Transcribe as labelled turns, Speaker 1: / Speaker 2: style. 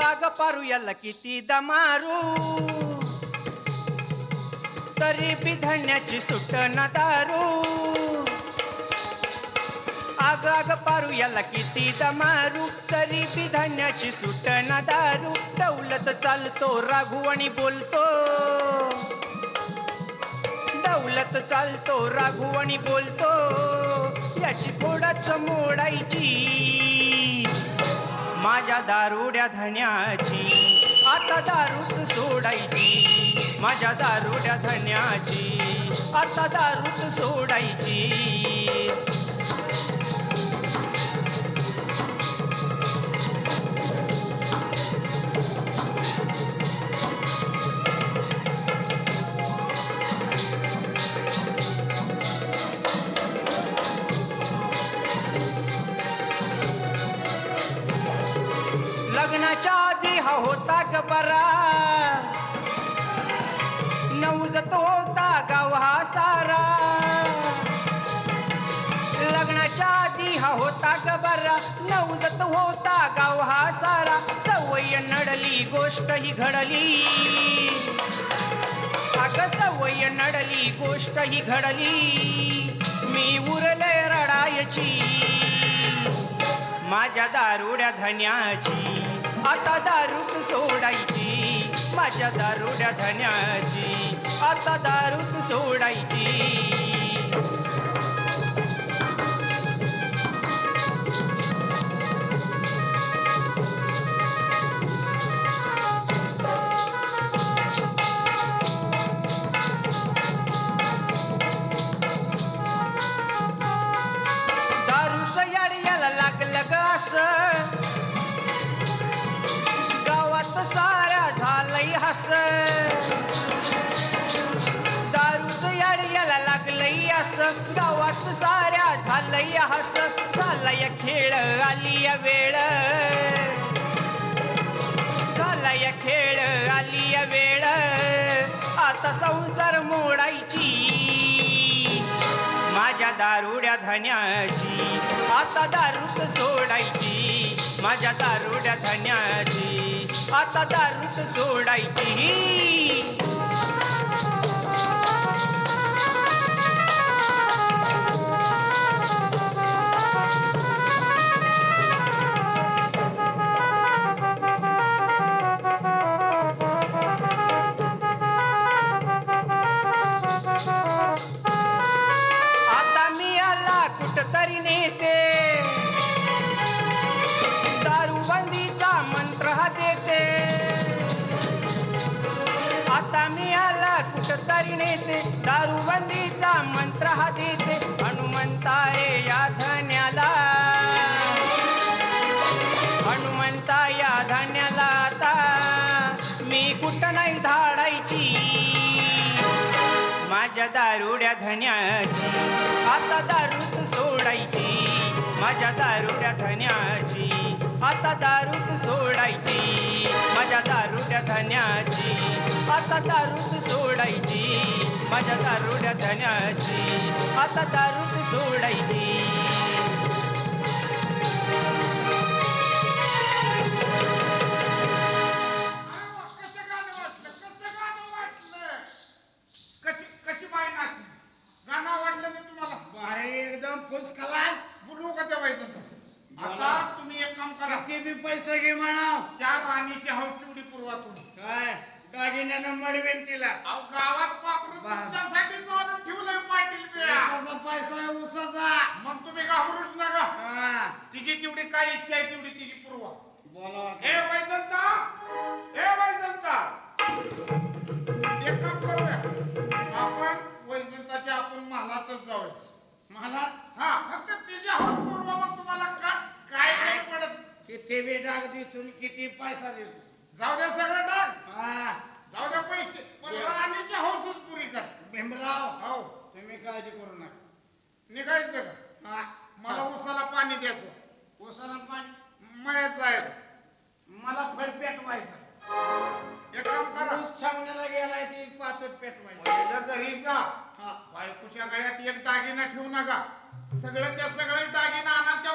Speaker 1: पारू याला किती दमारू. तरी बी धण्याची सुट न दारू. आग आग पारू याला किती दमारू. तरी बी धण्याची सुट न दारू. डौलत चालतो राघुवणी बोलतो. दौलत चालतो राघुवणी बोलतो. याची थोडाच मोडायची. माझ्या दारुड्या धण्याची आता दारूच सोडायची. माझ्या दारुड्या धण्याची आता दारूच सोडायची. लग्नाच्या आधी हा होता ग बरा नवजत होता गाव हा सारा. लग्नाच्या आधी हा होता ग बरा नवजत होता गाव हा सारा. सवय नडली गोष्ट ही घडली. अग सवय नडली गोष्ट ही घडली. मी उरले रडायची माझ्या दारुड्या धन्याची. आता दारूच सोडायची माझ्या दारुड्या धन्याची. आता दारूच सोडायची. दारूचं याड याला लागलंय असं. गावात साऱ्या झालंय हस झालंय खेळ आली या वेळ. झालंय खेळ आली या वेळ. आता संसार मोडायची. माझ्या दारुड्या धन्याची. आता दारूच सोडायची. माझ्या दारू आता दारूच सोडायची. आला ते नेते दारूबंदीचा मंत्र हा देते हनुमंता रे या धन्याला. हनुमंता या धान्याला आता मी कुठं नाही धाडायची. माझ्या दारुड्या धन्याची आता दारूच सोडायची. माझ्या दारुड्या धन्याची आता दारूच सोडायची. माझ्या दारुड्या धन्याची. आता दारूच सोडायची माझ्या दारुड्या धन्याची. आता दारूच सोडायची.
Speaker 2: एकदम खलास.
Speaker 3: का आता तुम्ही एक काम करा.
Speaker 2: किती बी पैसे घे म्हणा
Speaker 3: त्या राणीची हौस तेवढी पुरवातून
Speaker 2: काय? दागिन्यानं मडवेन तिला
Speaker 3: अहो गावात पाखरू
Speaker 2: बा.
Speaker 3: तुमच्यासाठी जोडून ठेवलंय पाटील बिया.
Speaker 2: उसाचा पैसा आहे उसाचा
Speaker 3: मग तुम्ही घाबरूच नका.
Speaker 2: हा.
Speaker 3: तिची तेवढी काय इच्छा आहे तेवढी तिची पुरवा.
Speaker 2: बोला
Speaker 3: हे वैजंता हे वैजंता. एक काम करूया. आपण वैजंताच्या आपण महालातच जाऊया.
Speaker 2: मला
Speaker 3: हा फक्त तिची हौस पुरवा मग तुम्हाला का काय काय पडत?
Speaker 2: किती बी डाग देतो किती पैसा देतो.
Speaker 3: जाऊ द्या सगळं टाक जाऊ द्या पैसे. पण राणीची हौसच पुरी कर
Speaker 2: भीमराव
Speaker 3: हो.
Speaker 2: तुम्ही काळजी करू नका.
Speaker 3: निघायचं का?
Speaker 2: हा.
Speaker 3: मला उसाला पाणी द्यायचं.
Speaker 2: उसाला पाणी?
Speaker 3: मळ्यात जायचं.
Speaker 2: मला फड पेटवायचा.
Speaker 3: एक काम करा.
Speaker 2: ऊस छावण्याला गेलाय ती पाचट पेटवायचा.
Speaker 3: पहिलं घरी जा.
Speaker 2: हा.
Speaker 3: बायकोच्या गळ्यात एक दागिना ठेवू नका. सगळ्याच्या सगळे दागिना आणा त्या